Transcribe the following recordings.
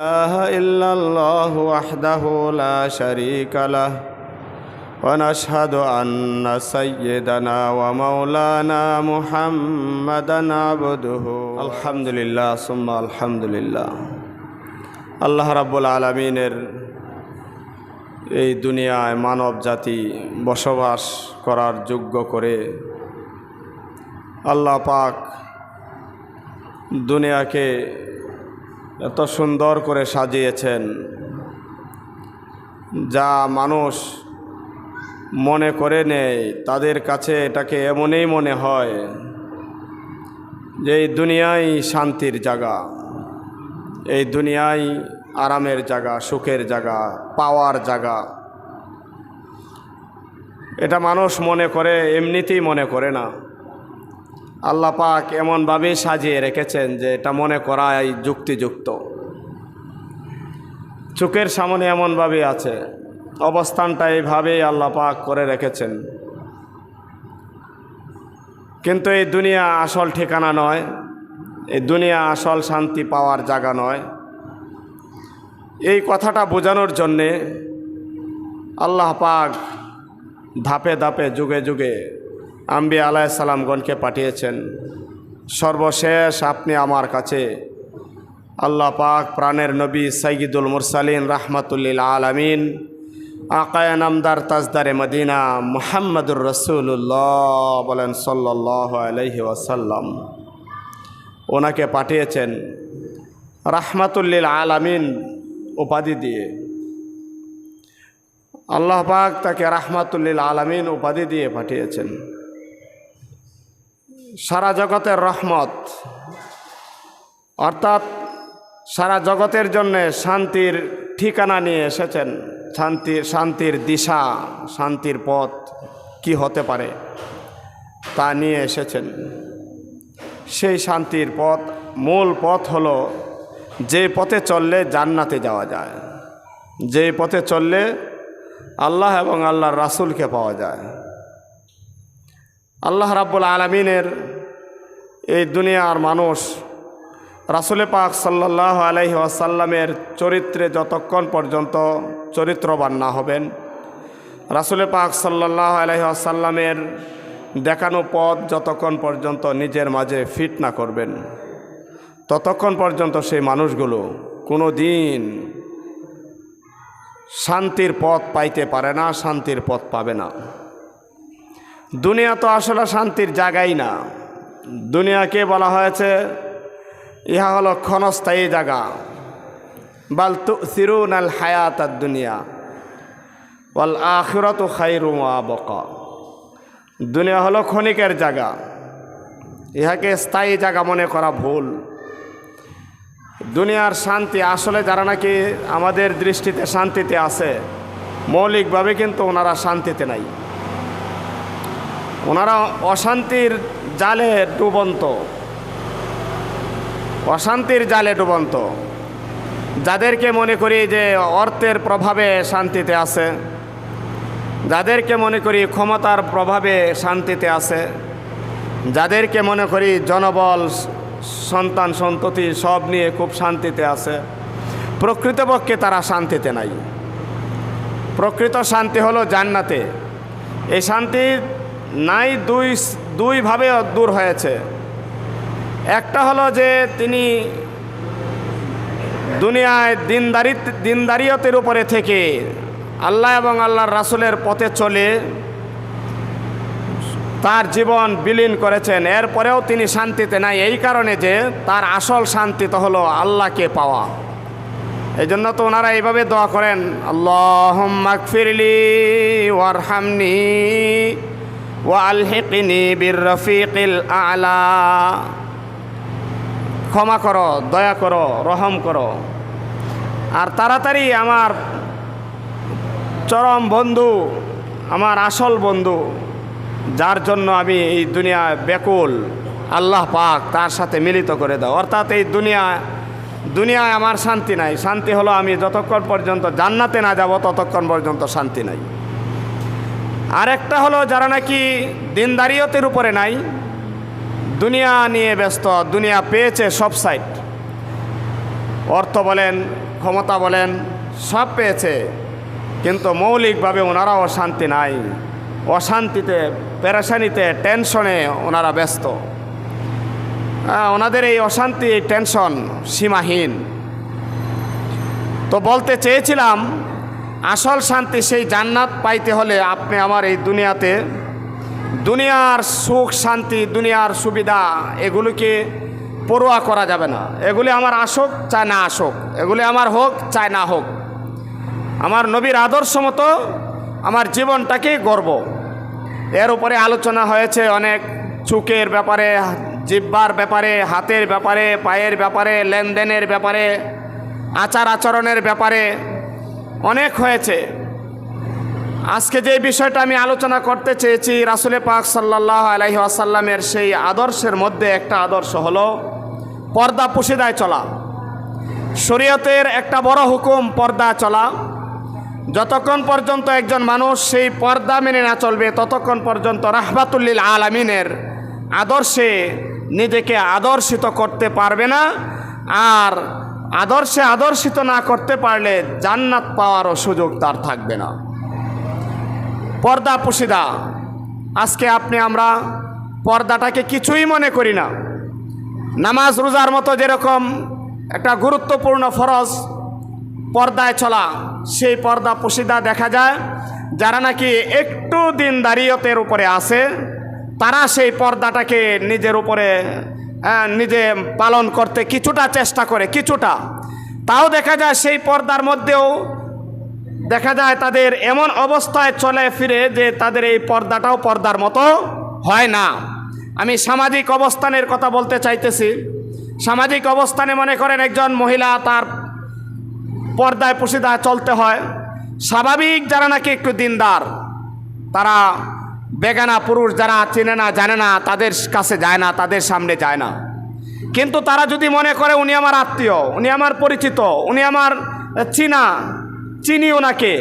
إله إلا الله وحده لا شريك له ونشهد أن سيدنا ومولانا محمدا عبده الحمد لله ثم الحمد لله আল্লাহ রাব্বুল আলমিনের এই দুনিয়ায় মানব জাতি বসবাস করার যোগ্য করে আল্লাহ পাক দুনিয়াকে এত সুন্দর করে সাজিয়েছেন। যা মানুষ মনে করে নেয়, তাদের কাছে এটাকে এমনই মনে হয় যে এই দুনিয়াই শান্তির জায়গা, এই দুনিয়াই আরামের জায়গা, সুখের জায়গা, পাওয়ার জায়গা। এটা মানুষ মনে করে, এমনিতেই মনে করে না। আল্লাহ পাক এমনভাবেই সাজিয়ে রেখেছেন যে এটা মনে করাই যুক্তিযুক্ত। চোখের সামনে এমনভাবে আছে, অবস্থানটা এইভাবেই আল্লাহ পাক করে রেখেছেন। কিন্তু এই দুনিয়া আসল ঠিকানা নয়, এই দুনিয়া আসল শান্তি পাওয়ার জায়গা নয়। এই কথাটা বোঝানোর জন্যে আল্লাহ পাক ধাপে ধাপে যুগে যুগে আম্বি আলাইসাল্লামগণকে পাঠিয়েছেন, সর্বশেষ আপনি আমার কাছে আল্লাহ পাক প্রাণের নবী সাইগিদুল মুরসালিন রাহমাতুল্লিল আলমিন, আকায় নামদার তাজদারে মদিনা মুহাম্মদুর রসুল্লাহ বলেন সাল্লাহ আলহি ওয়াসাল্লাম। ওনাকে পাঠিয়েছেন রাহমাতুল্লিল আলামিন উপাধি দিয়ে। আল্লাহ পাক তাকে রাহমাতুল্লিল আলামিন উপাধি দিয়ে পাঠিয়েছেন। সারা জগতের রহমত। অর্থাৎ সারা জগতের জন্য শান্তির ঠিকানা নিয়ে এসেছেন। শান্তির শান্তির দিশা, শান্তির পথ কি হতে পারে তা নিয়ে এসেছেন। সেই শান্তির পথ, মূল পথ হলো যে পথে চললে জান্নাতে যাওয়া যায়। যে পথে চললে আল্লাহ এবং আল্লাহর রাসুলকে পাওয়া যায়। আল্লাহ রাব্বুল আলমিনের এই দুনিয়ার মানুষ, রাসুলে পাক সাল্লাহ আলহি আসাল্লামের চরিত্রে যতক্ষণ পর্যন্ত চরিত্রবান না হবেন, রাসুলে পাক সাল্লাহ আলহি আসাল্লামের দেখানো পথ যতক্ষণ পর্যন্ত নিজের মাঝে ফিট না করবেন, ততক্ষণ পর্যন্ত সেই মানুষগুলো কোনো দিন শান্তির পথ পাইতে পারে না, শান্তির পথ পাবে না। দুনিয়া তো আসলে শান্তির জায়গাই না। দুনিয়াকে বলা হয়েছে, ইহা হলো ক্ষণস্থায়ী জায়গা। বাল তু সিরুন আল হায়াত আর দুনিয়া, ওয়াল আখিরত খাইরু বকা দুনিয়া হলো ক্ষণিকের জায়গা। ইহাকে স্থায়ী জায়গা মনে করা ভুল। দুনিয়ার শান্তি আসলে যারা নাকি আমাদের দৃষ্টিতে শান্তিতে আছে, মৌলিকভাবে কিন্তু ওনারা শান্তিতে নাই। ওনারা অশান্তির জালে ডুবন্ত। অশান্তির জালে ডুবন্ত। যাদেরকে মনে করি যে অর্থের প্রভাবে শান্তিতে আছে, যাদেরকে মনে করি ক্ষমতার প্রভাবে শান্তিতে আছে, যাদেরকে মনে করি জনবল, সন্তান, সন্ততি সব নিয়ে খুব শান্তিতে আছে, প্রকৃতপক্ষে তারা শান্তিতে নাই। প্রকৃত শান্তি হলো জান্নাতে। এই শান্তি নাই দুই দুইভাবে দূর হয়েছে। একটা হলো যে তিনি দুনিয়ায় দিনদারি দিনদারিয়তের উপরে থেকে আল্লাহ এবং আল্লাহর রাসুলের পথে চলে তার জীবন বিলীন করেছেন। এরপরেও তিনি শান্তিতে নাই। এই কারণে যে তার আসল শান্তি তো হলো আল্লাহকে পাওয়া। এই জন্য তো ওনারা এইভাবে দোয়া করেন আল্লাহ মাকফিরলি ওয়ারহামনি। ও আলহিকিনি বীর রফিকিল আলা। ক্ষমা করো, দয়া করো, রহম করো। আর তাড়াতাড়ি আমার চরম বন্ধু, আমার আসল বন্ধু, যার জন্য আমি এই দুনিয়া ব্যাকুল, আল্লাহ পাক তার সাথে মিলিত করে দাও। অর্থাৎ এই দুনিয়া, দুনিয়ায় আমার শান্তি নাই। শান্তি হলো আমি যতক্ষণ পর্যন্ত জান্নাতে না যাব, ততক্ষণ পর্যন্ত শান্তি নাই। আরেকটা হলো যারা নাকি দিনদারিয়তের উপরে নাই, দুনিয়া নিয়ে ব্যস্ত, দুনিয়া পেয়েছে সব সাইড অর্থ বলেন, ক্ষমতা বলেন, সব পেয়েছে। কিন্তু মৌলিকভাবে ওনারা অশান্তি নাই। অশান্তিতে, পেরেশানিতে, টেনশনে ওনারা ব্যস্ত। ওনাদের এই অশান্তি, টেনশন সীমাহীন। তো বলতে চেয়েছিলাম আসল শান্তি সেই জান্নাত পাইতে হলে আপনি আমার এই দুনিয়াতে দুনিয়ার সুখ, শান্তি, দুনিয়ার সুবিধা এগুলোকে পড়ুয়া করা যাবে না। এগুলি আমার আসুক, চায় না আসুক। এগুলি আমার হোক, চায় না হোক। আমার নবীর আদর্শ মতো আমার জীবনটাকেই গর্ব। এর উপরে আলোচনা হয়েছে অনেক চুকের ব্যাপারে, জিব্বার ব্যাপারে, হাতের ব্যাপারে, পায়ের ব্যাপারে, লেনদেনের ব্যাপারে আচার আচরণের ব্যাপারে। অনেক হয়েছে। আজকে যে বিষয়টা আমি আলোচনা করতে চেয়েছি, রাসুলে পাক সাল্লাহ আলহি আসাল্লামের সেই আদর্শের মধ্যে একটা আদর্শ হলো পর্দা পুশিদায় চলা। শরীয়তের একটা বড় হুকুম, পর্দা চলা। যতক্ষণ পর্যন্ত একজন মানুষ সেই পর্দা মেনে না চলবে, ততক্ষণ পর্যন্ত রাহবাতুল্লিল আলামিনের আদর্শে নিজেকে আদর্শিত করতে পারবে না। আর আদর্শে আদর্শিত না করতে পারলে জান্নাত পাওয়ারও সুযোগ তার থাকবে না। পর্দা পুশিদা, আজকে আপনি আমরা পর্দাটাকে কিছুই মনে করি না। নামাজ রোজার মতো যেরকম একটা গুরুত্বপূর্ণ ফরজ পর্দায় চলা, সেই পর্দা পুশিদা দেখা যায়, যারা নাকি একটু দিন দাঁড়িয়তের উপরে আছে, তারা সেই পর্দাটাকে নিজের উপরে নিজে পালন করতে কিছুটা চেষ্টা করে, কিছুটা। তাও দেখা যায় সেই পর্দার মধ্যেও দেখা যায় তাদের এমন অবস্থায় চলে ফিরে যে তাদের এই পর্দাটাও পর্দার মতো হয় না। আমি সামাজিক অবস্থানের কথা বলতে চাইতেছি। সামাজিক অবস্থানে মনে করেন একজন মহিলা তার পর্দায় পুশিদা চলতে হয়। স্বাভাবিক যারা নাকি একটু দিনদার, তারা বেগানা পুরুষ যারা চেনে না, জানে না, তাদের কাছে যায় না, তাদের সামনে যায় না। কিন্তু তারা যদি মনে করে উনি আমার আত্মীয়, উনি আমার পরিচিত, উনি আমার চিনা চিনি ওনাকে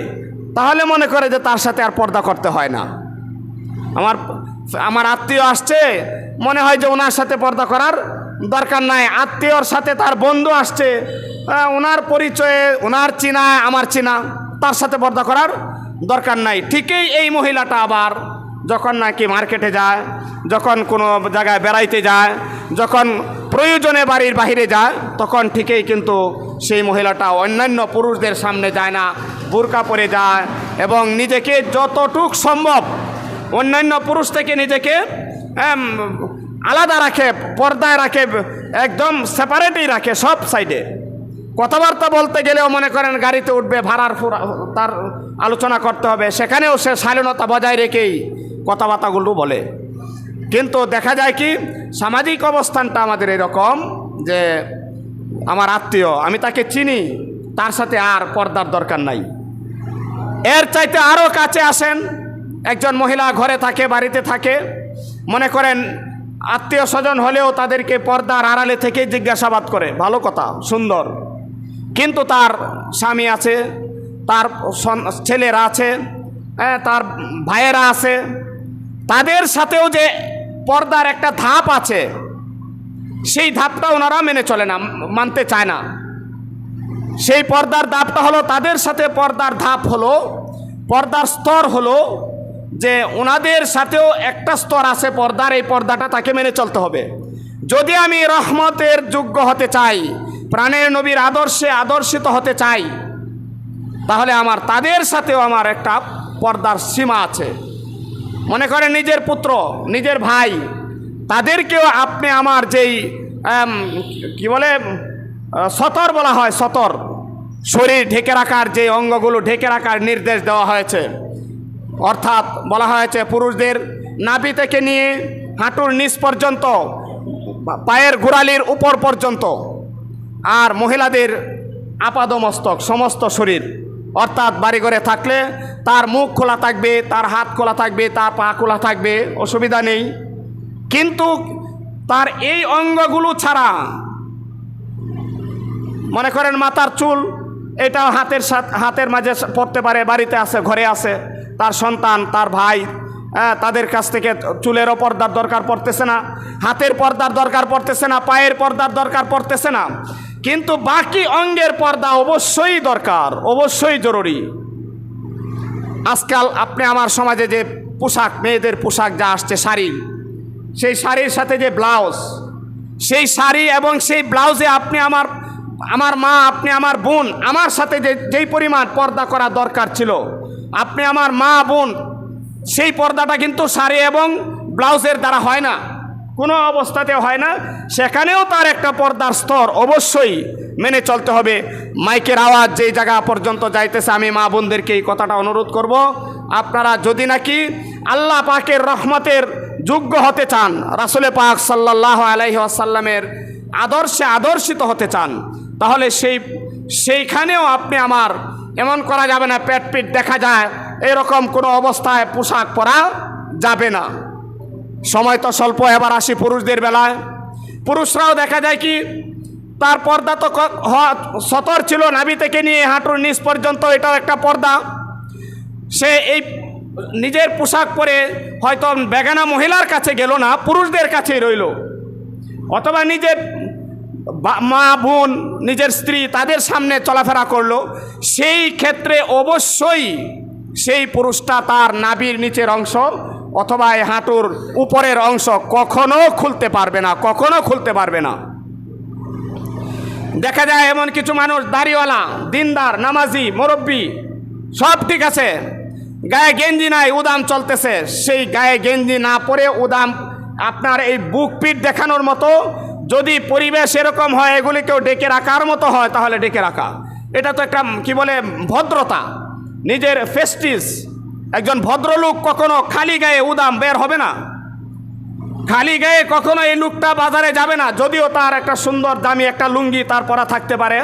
তাহলে মনে করে যে তার সাথে আর পর্দা করতে হয় না। আমার আমার আত্মীয় আসছে, মনে হয় যে ওনার সাথে পর্দা করার দরকার নাই। আত্মীয়র সাথে তার বন্ধু আসছে ওনার পরিচয়ে, ওনার চিনা আমার চিনা, তার সাথে পর্দা করার দরকার নাই। ঠিকই এই মহিলাটা আবার যখন নাকি মার্কেটে যায়, যখন কোনো জায়গায় বেড়াইতে যায়, যখন প্রয়োজনে বাড়ির বাহিরে যায়, তখন ঠিকই কিন্তু সেই মহিলাটা অন্যান্য পুরুষদের সামনে যায় না, বোরকা পরে যায় এবং নিজেকে যতটুক সম্ভব অন্যান্য পুরুষ থেকে নিজেকে আলাদা রাখে, পর্দায় রাখে, একদম সেপারেটই রাখে সব সাইডে কথাবার্তা বলতে গেলেও মনে করেন গাড়িতে উঠবে, ভাড়ার ফুরা- তার আলোচনা করতে হবে, সেখানেও সে শালীনতা বজায় রেখেই কথাবার্তাগুলো বলে। কিন্তু দেখা যায় কি সামাজিক অবস্থানটা আমাদের এরকম যে আমার আত্মীয় আমি তাকে চিনি তার সাথে আর পর্দার দরকার নাই। এর চাইতে আরও কাছে আসেন একজন মহিলা ঘরে থাকে বাড়িতে থাকে মনে করেন আত্মীয় স্বজন হলেও তাদেরকে পর্দার আড়ালে থেকে জিজ্ঞাসাবাদ করে। ভালো কথা সুন্দর। কিন্তু তার স্বামী আছে তার ছেলেরা আছে হ্যাঁ, তার ভাইয়েরা আছে তাদের সাথেও যে পর্দার একটা ধাপ আছে, সেই ধাপটা ওনারা মেনে চলে না, মানতে চায় না। সেই পর্দার ধাপটা হলো, তাদের সাথে পর্দার ধাপ হলো, পর্দার স্তর হলো যে ওনাদের সাথেও একটা স্তর আছে পর্দার, এই পর্দাটা তাকে মেনে চলতে হবে। যদি আমি রহমতের যোগ্য হতে চাই, প্রাণের নবীর আদর্শে আদর্শিত হতে চাই, তাহলে আমার, তাদের সাথেও আমার একটা পর্দার সীমা আছে। মনে করেন নিজের পুত্র, নিজের ভাই, তাদেরকেও আপনি আমার যেই কি বলে সতর বলা হয়, সতর। শরীর ঢেকে রাখার যে অঙ্গগুলো ঢেকে রাখার নির্দেশ দেওয়া হয়েছে। অর্থাৎ বলা হয়েছে পুরুষদের নাভি থেকে নিয়ে হাঁটুর নিচ পর্যন্ত, পায়ের গোড়ালির উপর পর্যন্ত, আর মহিলাদের আপাদমস্তক, সমস্ত শরীর। অর্থাৎ বাড়িঘরে থাকলে তার মুখ খোলা থাকবে তার হাত খোলা থাকবে তার পা খোলা থাকবে অসুবিধা নেই। কিন্তু তার এই অঙ্গগুলো ছাড়া মনে করেন মাথার চুল এটাও হাতের সাথে হাতের মাঝে পড়তে পারে বাড়িতে আছে ঘরে আছে তার সন্তান তার ভাই হ্যাঁ, তাদের কাছ থেকে চুলেরও পর্দার দরকার পড়তেছে না হাতের পর্দার দরকার পড়তেছে না পায়ের পর্দার দরকার পড়তেছে না। কিন্তু বাকি অঙ্গের পর্দা অবশ্যই দরকার, অবশ্যই জরুরি। আজকাল আপনি আমার সমাজে যে পোশাক, মেয়েদের পোশাক যা আসছে, শাড়ি, সেই শাড়ির সাথে যে ব্লাউজ, সেই শাড়ি এবং সেই ব্লাউজে আপনি আমার আমার মা, আপনি আমার বোন, আমার সাথে যে, যেই পরিমাণ পর্দা করা দরকার ছিল, আপনি আমার মা, বোন, সেই পর্দাটা কিন্তু শাড়ি এবং ব্লাউজের দ্বারা হয় না। কোনো অবস্থাতে হয় না। সেখানেও তার একটা পর্দার স্তর অবশ্যই মেনে চলতে হবে। মাইকের আওয়াজ যেই জায়গা পর্যন্ত যাইতেছে, আমি মা বোনদেরকে এই কথাটা অনুরোধ করব। আপনারা যদি নাকি আল্লাহ পাকের রহমতের যোগ্য হতে চান, রাসুলে পাক সাল্লাহ আলাইহি আসাল্লামের আদর্শে আদর্শিত হতে চান, তাহলে সেই, সেইখানেও আপনি আমার, এমন করা যাবে না, পেট পিট দেখা যায়, এরকম কোনো অবস্থায় পোশাক পরা যাবে না। সময় তো স্বল্প, এবার আসি পুরুষদের বেলায়। পুরুষরাও দেখা যায় কি, তার পর্দা তো সতর ছিল, নাভি থেকে নিয়ে হাঁটুর নিচ পর্যন্ত এটাও একটা পর্দা। সে এই নিজের পোশাক পরে হয়তো বেগানা মহিলার কাছে গেল না, পুরুষদের কাছেই রইল। অথবা নিজের মা, বোন, নিজের স্ত্রী তাদের সামনে চলাফেরা করল। সেই ক্ষেত্রে অবশ্যই সেই পুরুষটা তার নাবির নিচের অংশ অথবা এই হাঁটুর উপরের অংশ কখনো খুলতে পারবে না, কখনো খুলতে পারবে না। দেখা যায় এমন কিছু মানুষ, দাড়িওয়ালা, দিনদার, নামাজি, মুরব্বী, সব ঠিক আছে, গায়ে গেঞ্জি নাই, উদাম চলতেছে। সেই গায়ে গেঞ্জি না পরে উদাম আপনার এই বুক পিঠ দেখানোর মতো, যদি পরিবেশ এরকম হয় এগুলিকেও ডেকে রাখার মতো হয়, তাহলে ডেকে রাখা। এটা তো একটা কি বলে, ভদ্রতা। নিজের ফেস্টিস একজন ভদ্রলোক কখনো খালি গায়ে উদাম বের হবে না। খালি গায়ে কখনো এই লুকটা বাজারে যাবে না, যদিও তার একটা সুন্দর দামি একটা লুঙ্গি তার পরা থাকতে পারে,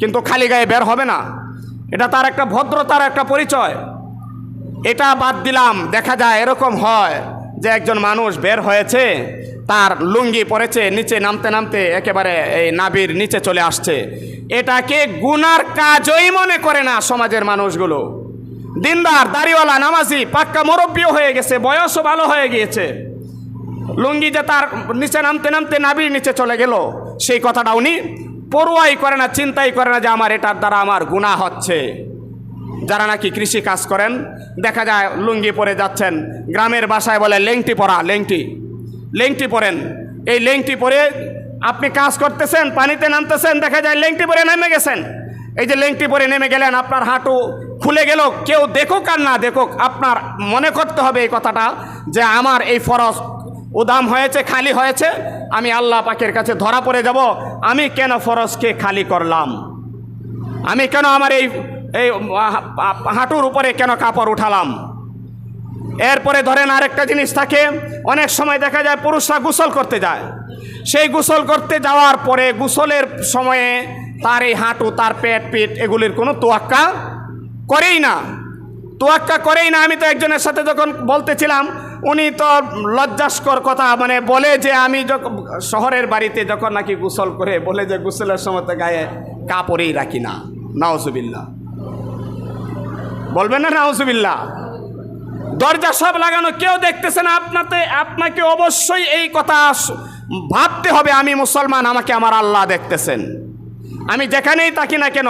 কিন্তু খালি গায়ে বের হবে না। এটা তার একটা ভদ্রতার একটা পরিচয়। এটা বাদ দিলাম, দেখা যায় এরকম হয় যে একজন মানুষ বের হয়েছে, তার লুঙ্গি পরেছে, নিচে নামতে নামতে একেবারে এই নাবির নিচে চলে আসছে। এটাকে গুনার কাজই মনে করে না সমাজের মানুষগুলো। দিনদার, দাড়িওয়ালা, নামাজি, পাক্কা মুরব্বীও হয়ে গেছে, বয়সও ভালো হয়ে গিয়েছে। লুঙ্গি যে তার নিচে নামতে নামতে নাবির নিচে চলে গেল, সেই কথাটা উনি পড়ুয়াই করে না, চিন্তাই করে না যে আমার এটার দ্বারা আমার গুণা হচ্ছে। যারা নাকি কৃষি কাজ করেন, দেখা যায় লুঙ্গি পরে যাচ্ছেন, গ্রামের বাসায় বলে, লেংটি পরা, লেংটি লেংটি পরেন। এই লেংটি পরে আপনি কাজ করতেছেন, পানিতে নামতেছেন, দেখা যায় লেংটি পরে নেমে গেছেন। এই যে লেংটি পরে নেমে গেলেন, আপনার হাঁটু খুলে গেল, কেউ দেখুক আর না দেখুক, আপনার মনে করতে হবে এই কথাটা যে আমার এই ফরজ উদাম হয়েছে, খালি হয়েছে, আমি আল্লাহ পাকের কাছে ধরা পড়ে যাব, আমি কেন ফরজকে খালি করলাম? আমি কেন আমার এই এই হাঁটুর উপরে কেন কাপড় উঠালাম? এরপরে ধরেন আরেকটা জিনিস থাকে, অনেক সময় দেখা যায় পুরুষরা গোসল করতে যায়। সেই গোসল করতে যাওয়ার পরে গোসলের সময়ে তার এই হাঁটু, তার পেট, পিঠ এগুলির কোনো তোয়াক্কা করেই না। তোয়াক্কা করেই না। আমি তো একজনের সাথে যখন বলতেছিলাম, উনি তো লজ্জাস্কর কথা মানে বলে যে আমি যখন শহরের বাড়িতে যখন নাকি গোসল করে, বলে যে গোসলের সময় তো গায়ে কাপড়েই রাখি না। নাওজুবিল্লা বলবেন না নাওজুবিল্লা দরজা সব লাগানো, কেউ দেখতেছে না। আপনাতে, আপনাকে অবশ্যই এই কথা ভাবতে হবে, আমি মুসলমান, আমাকে আমার আল্লাহ দেখতেছেন। আমি যেখানেই থাকি না কেন,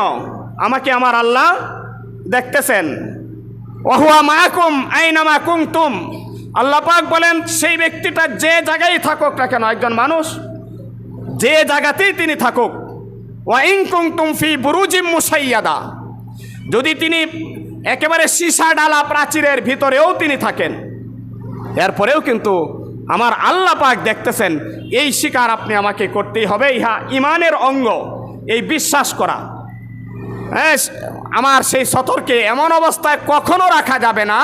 আমাকে আমার আল্লাহ দেখতেছেন। ওহুয়া মায়াকুম আইনামা কুমতুম আল্লাহ পাক বলেন, সেই ব্যক্তিটা যে জায়গায় থাকুক না কেন, একজন মানুষ, যে জায়গাতেই তিনি থাকুক। ওয়াইং কুমতুম ফি বুরুজিম মুসাইয়াদা। যদি তিনি একেবারে সীসা ডালা প্রাচীরের ভিতরেও তিনি থাকেন, এরপরেও কিন্তু আমার আল্লাহ পাক দেখতেছেন, এই শিকার আপনি আমাকে করতেই হবে। ইহা ইমানের অঙ্গ। এই বিশ্বাস করা। হ্যাঁ আমার সেই সতর্কে এমন অবস্থায় কখনো রাখা যাবে না,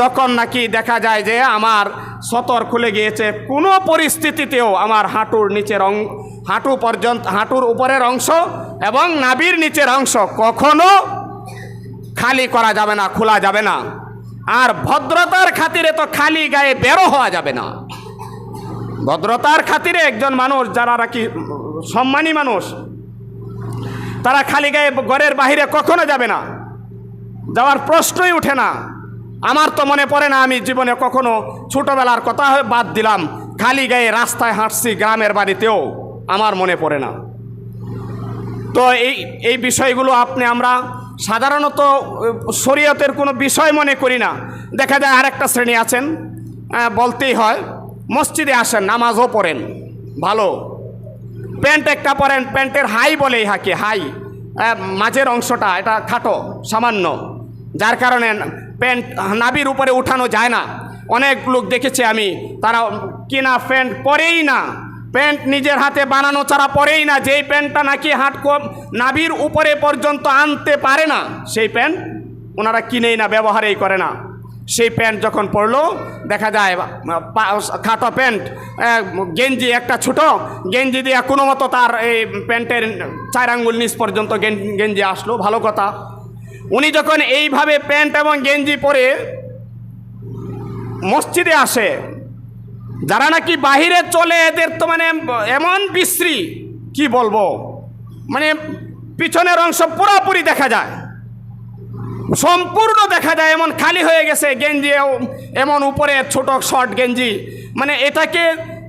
যখন নাকি দেখা যায় যে আমার সতর খুলে গিয়েছে কোনো পরিস্থিতিতেও আমার হাঁটুর নিচের অং, হাঁটু পর্যন্ত, হাঁটুর উপরের অংশ এবং নাবির নিচের অংশ কখনো খালি করা যাবে না, খোলা যাবে না। আর ভদ্রতার খাতিরে তো খালি গায়ে বেরো হওয়া যাবে না। ভদ্রতার খাতিরে একজন মানুষ যারা নাকি সম্মানী মানুষ তারা খালি গায়ে ঘরের বাহিরে কখনো যাবে না। যাওয়ার প্রশ্নই ওঠে না। আমার তো মনে পড়ে না আমি জীবনে কখনো ছোটবেলার কথা হয়ে বাদ দিলাম। খালি গায়ে রাস্তায় হাঁটছি গ্রামের বাড়িতেও আমার মনে পড়ে না। তো এই এই বিষয়গুলো আপনি আমরা সাধারণত শরীয়তের কোনো বিষয় মনে করি না। দেখা যায় আরেকটা শ্রেণি আছেন বলতেই হয়, মসজিদে আসেন, নামাজও পড়েন, ভালো। প্যান্ট একটা পরেন, প্যান্টের হাই বলে ইহাকে, হাই। মাঝের অংশটা, এটা খাটো, সামান্য। যার কারণে প্যান্ট নাবির উপরে উঠানো যায় না। অনেক লোক দেখেছি আমি, তারা কিনা প্যান্ট পরেই না। প্যান্ট নিজের হাতে বানানো ছাড়া পরেই না। যেই প্যান্টটা নাকি হাট নাবির উপরে পর্যন্ত আনতে পারে না, সেই প্যান্ট ওনারা কিনেই না, ব্যবহারেই করে না। সেই প্যান্ট যখন পরলো, দেখা যায় খাটো প্যান্ট গেঞ্জি একটা ছোট, গেঞ্জি দিয়ে কোনো মতো তার এই প্যান্টের চার আঙ্গুল নিচ পর্যন্ত গেঞ্জি আসলো, ভালো কথা। উনি যখন এইভাবে প্যান্ট এবং গেঞ্জি পরে মসজিদে আসে, যারা নাকি বাহিরে চলে, এদের তো মানে এমন বিশ্রী, কি বলব? মানে পিছনের অংশ পুরোপুরি দেখা যায়। সম্পূর্ণ দেখা যায়, এমন খালি হয়ে গেছে গেঞ্জি এমন উপরে ছোট শর্ট গেঞ্জি। মানে এটাকে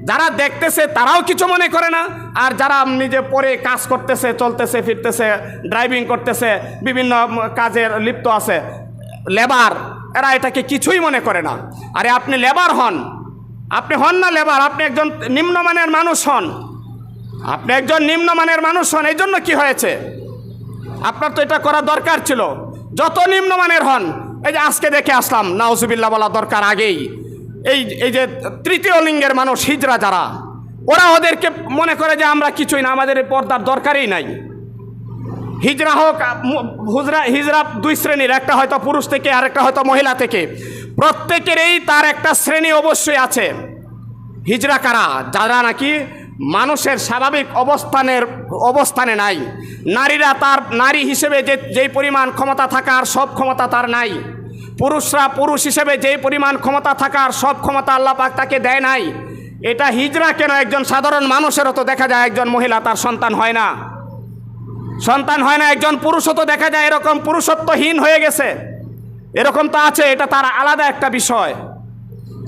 যারা দেখতেছে তারাও কিছু মনে করে না। আর যারা নিজে পরে কাজ করতেছে, চলতেছে, ফিরতেছে ড্রাইভিং করতেছে, বিভিন্ন কাজের লিপ্ত আছে লেবার এরা এটাকে কিছুই মনে করে না। আরে আপনি লেবার হন। আপনি হন না লেবার আপনি একজন নিম্নমানের মানুষ হন। আপনি একজন নিম্নমানের মানুষ হন এই জন্য কী হয়েছে? আপনার তো এটা করা দরকার ছিল। যত নিম্নমানের হন, এই যে আজকে দেখে আসলাম নাউজুবিল্লা বলা দরকার আগেই। এই এই যে তৃতীয় লিঙ্গের মানুষ, হিজরা যারা, ওরা ওদেরকে মনে করে যে আমরা কিছুই না, আমাদের পর্দার দরকারই নাই। হিজরা হোক হুজরা, হিজরা দুই শ্রেণির, একটা হয়তো পুরুষ থেকে, আর একটা হয়তো মহিলা থেকে। প্রত্যেকেরই তার একটা শ্রেণি অবশ্যই আছে। হিজরা কারা? যারা নাকি মানুষের স্বাভাবিক অবস্থানের, অবস্থানে নাই। নারীরা তার, নারী হিসেবে যে, যেই পরিমাণ ক্ষমতা থাকার, সব ক্ষমতা তার নাই। পুরুষরা পুরুষ হিসেবে যেই পরিমাণ ক্ষমতা থাকার, সব ক্ষমতা আল্লাহ পাক তাকে দেয় নাই। এটা হিজরা কেন একজন সাধারণ মানুষেরও তো দেখা যায় একজন মহিলা তার সন্তান হয় না। সন্তান হয় না, একজন পুরুষও তো দেখা যায় এরকম পুরুষত্বহীন হয়ে গেছে। এরকম তো আছে, এটা তার আলাদা একটা বিষয়।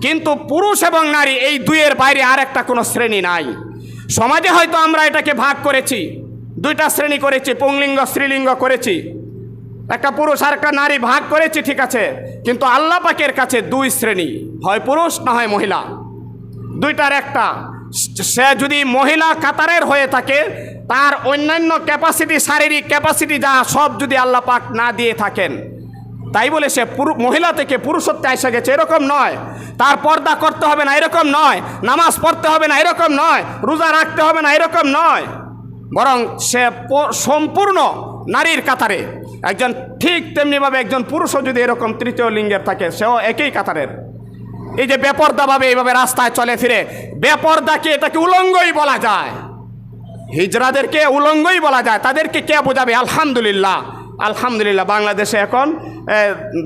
কিন্তু পুরুষ এবং নারী এই দুইয়ের বাইরে আর একটা কোনো শ্রেণি নাই। সমাজে হয়তো আমরা এটাকে ভাগ করেছি, দুইটা শ্রেণি করেছি, পুংলিঙ্গ, স্ত্রীলিঙ্গ করেছি। একটা পুরুষ আর একটা নারী ভাগ করেছি, ঠিক আছে, কিন্তু আল্লাহ পাকের কাছে দুই শ্রেণি, হয় পুরুষ না হয় মহিলা। দুইটার একটা, সে যদি মহিলা কাতারের হয়ে থাকে, তার অন্যান্য ক্যাপাসিটি শারীরিক ক্যাপাসিটি যা সব যদি আল্লাহ পাক না দিয়ে থাকেন তাই বলে সে মহিলা থেকে পুরুষত্বে এসে গেছে, এরকম নয়। তার পর্দা করতে হবে না, এরকম নয়। নামাজ পড়তে হবে না, এরকম নয়। রোজা রাখতে হবে না, এরকম নয়। বরং সে সম্পূর্ণ নারীর কাতারে। একজন ঠিক তেমনিভাবে একজন পুরুষও যদি এরকম তৃতীয় লিঙ্গের থাকে, সেও একই কাতারের। এই যে বেপর্দাভাবে এইভাবে রাস্তায় চলে ফিরে, বেপর্দাকে এটাকে উলঙ্গই বলা যায়। হিজরাদেরকে উলঙ্গই বলা যায়। তাদেরকে কে বোঝাবে? আলহামদুলিল্লাহ। আলহামদুলিল্লাহ বাংলাদেশে এখন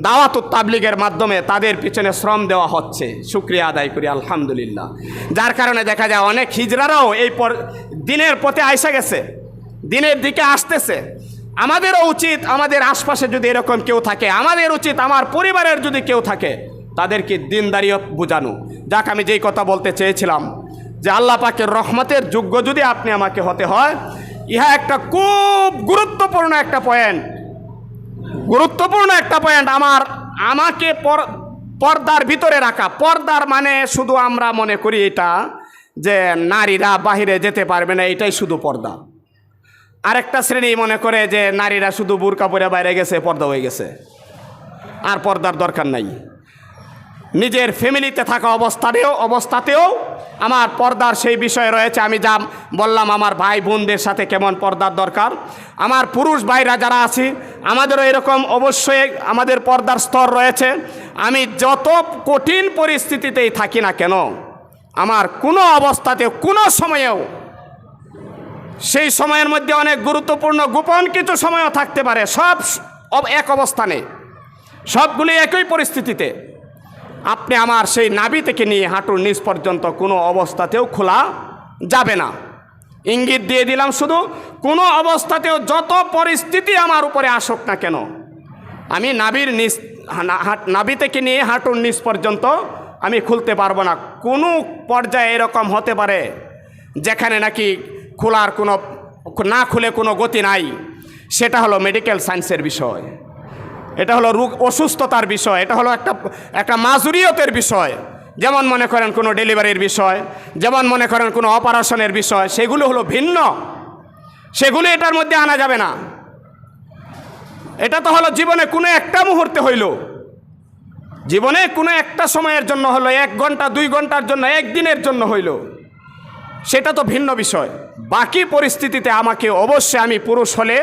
দাওয়াত তাবলিগের মাধ্যমে তাদের পিছনে শ্রম দেওয়া হচ্ছে। শুক্রিয়া আদায় করি, আলহামদুলিল্লাহ। যার কারণে দেখা যায় অনেক হিজরারাও এই পর, দিনের পথে আইসা গেছে, দিনের দিকে আসতেছে। আমাদেরও উচিত আমাদের আশপাশে যদি এরকম কেউ থাকে, আমাদের উচিত আমার পরিবারের যদি কেউ থাকে, তাদেরকে দিনদারিয়ত বোঝানো। যাক, আমি যেই কথা বলতে চেয়েছিলাম, যে আল্লাহ পাকের রহমতের যোগ্য যদি আপনি আমাকে হতে হয়, ইহা একটা খুব গুরুত্বপূর্ণ একটা পয়েন্ট গুরুত্বপূর্ণ একটা পয়েন্ট আমার। আমাকে পর- পর্দার ভিতরে রাখা। পর্দার মানে শুধু আমরা মনে করি এটা যে নারীরা বাহিরে যেতে পারবে না, এটাই শুধু পর্দা। আরেকটা শ্রেণি মনে করে যে নারীরা শুধু বুরকা পরে বাইরে গেছে, পর্দা হয়ে গেছে। আর পর্দার দরকার নাই। নিজের ফ্যামিলিতে থাকা অবস্থাতেও অবস্থাতেও আমার পর্দার সেই বিষয় রয়েছে। আমি যা বললাম, আমার ভাই বোনদের সাথে কেমন পর্দার দরকার। আমার পুরুষ ভাইরা যারা আছি, আমাদেরও এরকম অবশ্যই আমাদের পর্দার স্তর রয়েছে। আমি যত কঠিন পরিস্থিতিতেই থাকি না কেন, আমার কোনো অবস্থাতেও, কোনো সময়েও সেই সময়ের মধ্যে অনেক গুরুত্বপূর্ণ গোপন কিছু সময়ও থাকতে পারে, সব এক অবস্থানে। সবগুলি একই পরিস্থিতিতে। আপনি আমার সেই নাবি থেকে নিয়ে হাঁটুর নিচ পর্যন্ত কোনো অবস্থাতেও খোলা যাবে না। ইঙ্গিত দিয়ে দিলাম শুধু, কোনো অবস্থাতেও যত পরিস্থিতি আমার উপরে আসুক না কেন, আমি নাবির নিচ নাবি থেকে নিয়ে হাঁটুর নিচ পর্যন্ত আমি খুলতে পারব না। কোনো পর্যায়ে এরকম হতে পারে যেখানে নাকি খোলার কোনো, না খুলে কোনো গতি নাই। সেটা হলো মেডিকেল সায়েন্সের বিষয়। এটা হলো রোগ অসুস্থতার বিষয়, এটা হলো একটা একটা মাজুরিয়তের বিষয়। যেমন মনে করেন কোনো ডেলিভারির বিষয়, যেমন মনে করেন কোনো অপারেশনের বিষয়, সেগুলো হলো ভিন্ন। সেগুলো এটার মধ্যে আনা যাবে না। এটা তো হলো জীবনে কোনো একটা মুহূর্তে হইল। জীবনে কোনো একটা সময়ের জন্য হলো, এক ঘণ্টা, দুই ঘণ্টার জন্য, একদিনের জন্য হইল। সেটা তো ভিন্ন বিষয়। বাকি পরিস্থিতিতে আমাকে অবশ্যই আমি পুরুষ হলে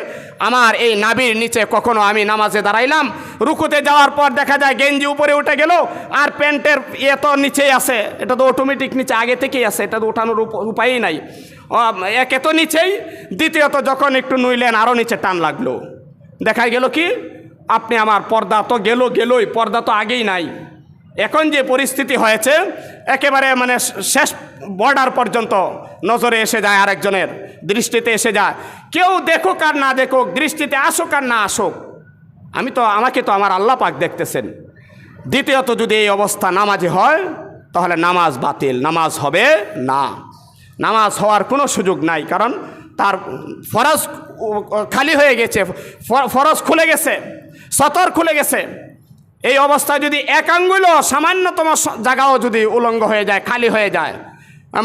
আমার এই নাবির নিচে কখনো আমি নামাজে দাঁড়াইলাম। রুকুতে যাওয়ার পর দেখা যায় গেঞ্জি উপরে উঠে গেল আর প্যান্টের ইয়ে তো নিচেই আছে। এটা তো অটোমেটিক নিচে আগে থেকেই আছে, এটা তো ওঠানোর উপায়ই নাই। একে তো নিচেই, দ্বিতীয়ত যখন একটু নুইলেন আরও নিচে টান লাগল। দেখা গেল কি? আপনি আমার পর্দা তো গেল, গেলই, পর্দা তো আগেই নাই। এখন যে পরিস্থিতি হয়েছে, একেবারে মানে শেষ বর্ডার পর্যন্ত নজরে এসে যায় আরেকজনের, দৃষ্টিতে এসে যায়। কেউ দেখুক আর না দেখুক, দৃষ্টিতে আসুক আর না আসুক, আমি তো, আমাকে তো আমার আল্লাহ পাক দেখতেছেন। দ্বিতীয়ত যদি এই অবস্থা নামাজে হয়, তাহলে নামাজ বাতিল, নামাজ হবে না। নামাজ হওয়ার কোনো সুযোগ নাই, কারণ তার ফরজ খালি হয়ে গেছে ফরজ খুলে গেছে, সতর খুলে গেছে। এই অবস্থায় যদি এক সামান্যতম জায়গাও যদি উলঙ্গ হয়ে যায়, খালি হয়ে যায়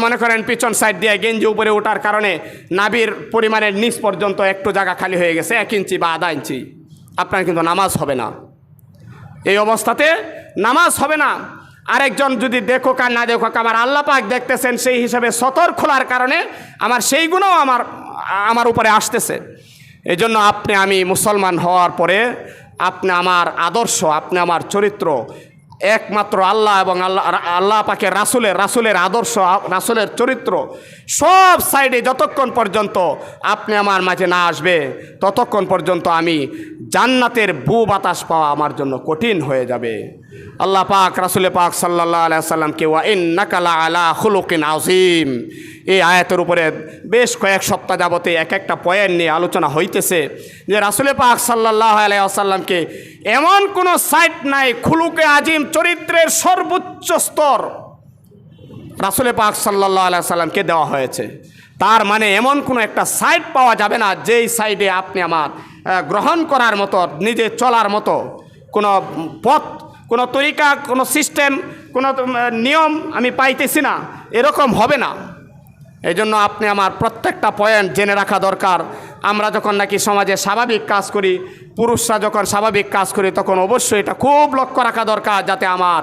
মনে করেন পিছন সাইড দিয়ে গেঞ্জি উপরে ওঠার কারণে নাবির পরিমাণের নিচ পর্যন্ত একটু জায়গা খালি হয়ে গেছে, এক ইঞ্চি বা আধা ইঞ্চি, আপনার কিন্তু নামাজ হবে না। এই অবস্থাতে নামাজ হবে না। আরেকজন যদি দেখুক আর না দেখুক আমার আল্লাহ পাক দেখতেছেন, সেই হিসাবে সতর খোলার কারণে আমার সেইগুলোও আমার আমার উপরে আসতেছে। এই জন্য আপনি আমি মুসলমান হওয়ার পরে আপনি আমার আদর্শ, আপনি আমার চরিত্র। একমাত্র আল্লাহ এবং আল্লাহ আল্লাহ পাকে রাসুলের রাসুলের আদর্শ, রাসুলের চরিত্র। সব সাইডে যতক্ষণ পর্যন্ত আপনি আমার মাঝে না আসবে, ততক্ষণ পর্যন্ত আমি জান্নাতের বু বাতাস পাওয়া আমার জন্য কঠিন হয়ে যাবে। আল্লাহ পাক রাসুলে পাক সাল্লাহ আলাইসাল্লামকে নাকালা আলা খুলুকিন আজিম এই আয়াতের উপরে বেশ কয়েক সপ্তাহ যাবতে এক একটা পয়েন্ট নিয়ে আলোচনা হইতেছে যে রাসুলে পাক সাল্লাহ আলাইসাল্লামকে এমন কোনো সাইট নাই, খুলুকে আজিম চরিত্রের সর্বোচ্চ স্তর রাসুলে পাক সাল্লাহ আলাইসাল্লামকে দেওয়া হয়েছে। তার মানে এমন কোনো একটা সাইট পাওয়া যাবে না, যেই সাইডে আপনি আমার গ্রহণ করার মতো, নিজে চলার মতো কোনো পথ, কোনো তরিকা, কোনো সিস্টেম, কোনো নিয়ম আমি পাইতেছি না। এরকম হবে না। এই জন্য আপনি আমার প্রত্যেকটা পয়েন্ট জেনে রাখা দরকার। আমরা যখন নাকি সমাজে স্বাভাবিক কাজ করি, পুরুষরা যখন স্বাভাবিক কাজ করি, তখন অবশ্যই এটা খুব লক্ষ্য রাখা দরকার যাতে আমার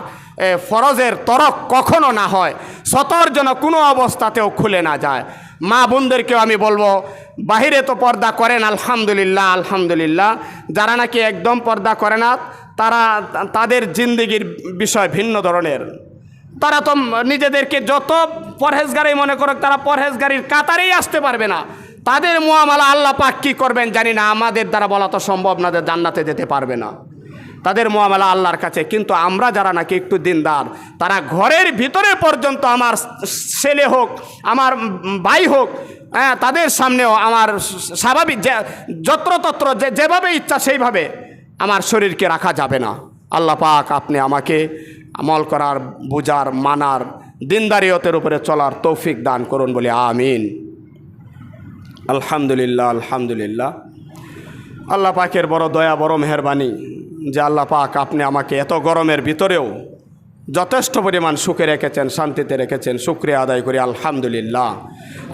ফরজের তরক কখনো না হয় সতর যেন কোনো অবস্থাতেও খুলে না যায়। মা বোনদেরকেও আমি বলব, বাহিরে তো পর্দা করেন, আলহামদুলিল্লাহ আলহামদুলিল্লাহ। যারা নাকি একদম পর্দা করে না, তারা তাদের জিন্দিগির বিষয় ভিন্ন ধরনের। তারা তো নিজেদেরকে যত পরহেজগারি মনে করুক, তারা পরহেজগারির কাতারেই আসতে পারবে না। তাদের মোয়ামালা আল্লাহ পাক কী করবেন জানি না, আমাদের দ্বারা বলা তো সম্ভব না জান্নাতে যেতে পারবে না। তাদের মোয়ামেলা আল্লাহর কাছে। কিন্তু আমরা যারা নাকি একটু দিনদার, তারা ঘরের ভিতরে পর্যন্ত আমার ছেলে হোক, আমার ভাই হোক হ্যাঁ তাদের সামনেও আমার স্বাভাবিক যে যত্রতত্র যে যেভাবে ইচ্ছা সেইভাবে আমার শরীরকে রাখা যাবে না। আল্লাহ পাক আপনি আমাকে আমল করার, বুজার, মানার, দিনদারিয়তের উপরে চলার তৌফিক দান করুন বলে আমিন। আলহামদুলিল্লাহ আলহামদুলিল্লাহ। আল্লাহ পাকের বড় দয়া, বড় মেহরবানি। যে আল্লাহ পাক আপনি আমাকে এত গরমের ভিতরেও যথেষ্ট পরিমাণ সুখে রেখেছেন, শান্তিতে রেখেছেন, শুক্রিয়া আদায় করি, আলহামদুলিল্লাহ।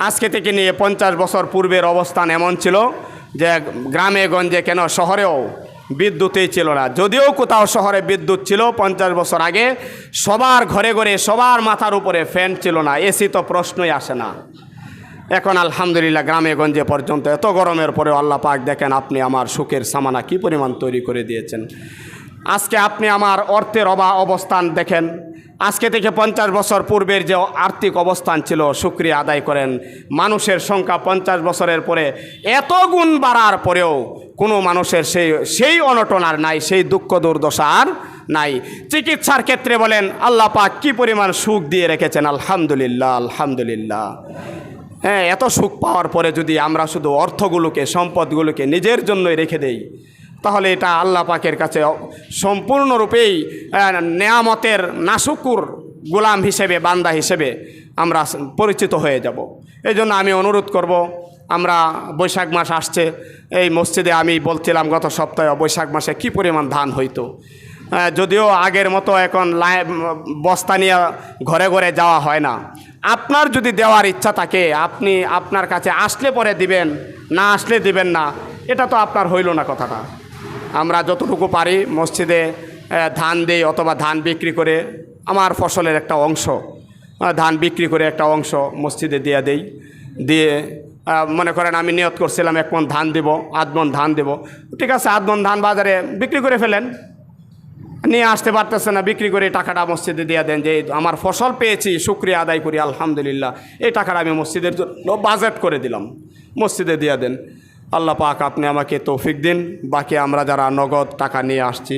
আজকে থেকে নিয়ে পঞ্চাশ বছর পূর্বের অবস্থান এমন ছিল যে গ্রামে গঞ্জে কেন শহরেও বিদ্যুতেই ছিল না। যদিও কোথাও শহরে বিদ্যুৎ ছিল, পঞ্চাশ বছর আগে সবার ঘরে ঘরে সবার মাথার উপরে ফ্যান ছিল না, এসি তো প্রশ্নই আসে না। এখন আলহামদুলিল্লাহ গ্রামে গঞ্জে পর্যন্ত এত গরমের পরেও আল্লাহ পাক দেখেন আপনি আমার সুখের সামানা কি পরিমাণ তৈরি করে দিয়েছেন। আজকে আপনি আমার অর্থের অবা অবস্থান দেখেন। আজকে থেকে পঞ্চাশ বছর পূর্বের যে আর্থিক অবস্থান ছিল, সুক্রিয়া আদায় করেন। মানুষের সংখ্যা পঞ্চাশ বছরের পরে এত গুণ বাড়ার পরেও কোনো মানুষের সেই সেই অনটন আর নাই, সেই দুঃখ দুর্দশা আর নাই। চিকিৎসার ক্ষেত্রে বলেন, আল্লাহ পাক কী পরিমাণ সুখ দিয়ে রেখেছেন? আলহামদুলিল্লাহ আলহামদুলিল্লাহ। হ্যাঁ এত সুখ পাওয়ার পরে যদি আমরা শুধু অর্থগুলোকে, সম্পদগুলোকে নিজের জন্যই রেখে দেই, তাহলে এটা আল্লাহ পাকের কাছে সম্পূর্ণরূপেই নেয়ামতের নাসুকুর গোলাম হিসেবে, বান্দা হিসেবে আমরা পরিচিত হয়ে যাব। এই জন্য আমি অনুরোধ করব, আমরা বৈশাখ মাস আসছে, এই মসজিদে আমি বলছিলাম গত সপ্তাহে বৈশাখ মাসে কি পরিমাণ ধান হইতো। যদিও আগের মতো এখন বস্তা নিয়ে ঘরে ঘরে যাওয়া হয় না। আপনার যদি দেওয়ার ইচ্ছা থাকে, আপনি আপনার কাছে আসলে পরে দিবেন, না আসলে দিবেন না, এটা তো আপনার হইল না কথাটা। আমরা যতটুকু পারি মসজিদে ধান দেই অথবা ধান বিক্রি করে, আমার ফসলের একটা অংশ ধান বিক্রি করে একটা অংশ মসজিদে দিয়ে দেই। দিয়ে মনে করেন আমি নিয়ত করছিলাম এক মন ধান দেব আধ মন ধান দেব। ঠিক আছে আধ মন ধান বাজারে বিক্রি করে ফেলেন নিয়ে আসতে পারতেছে না, বিক্রি করে টাকাটা মসজিদে দিয়ে দেন যে আমার ফসল পেয়েছি, শুক্রিয়া আদায় করি, আলহামদুলিল্লাহ। এই টাকাটা আমি মসজিদের জন্য বাজেট করে দিলাম, মসজিদে দিয়ে দেন। আল্লাহ পাক আপনি আমাকে তৌফিক দিন। বাকি আমরা যারা নগদ টাকা নিয়ে আসছি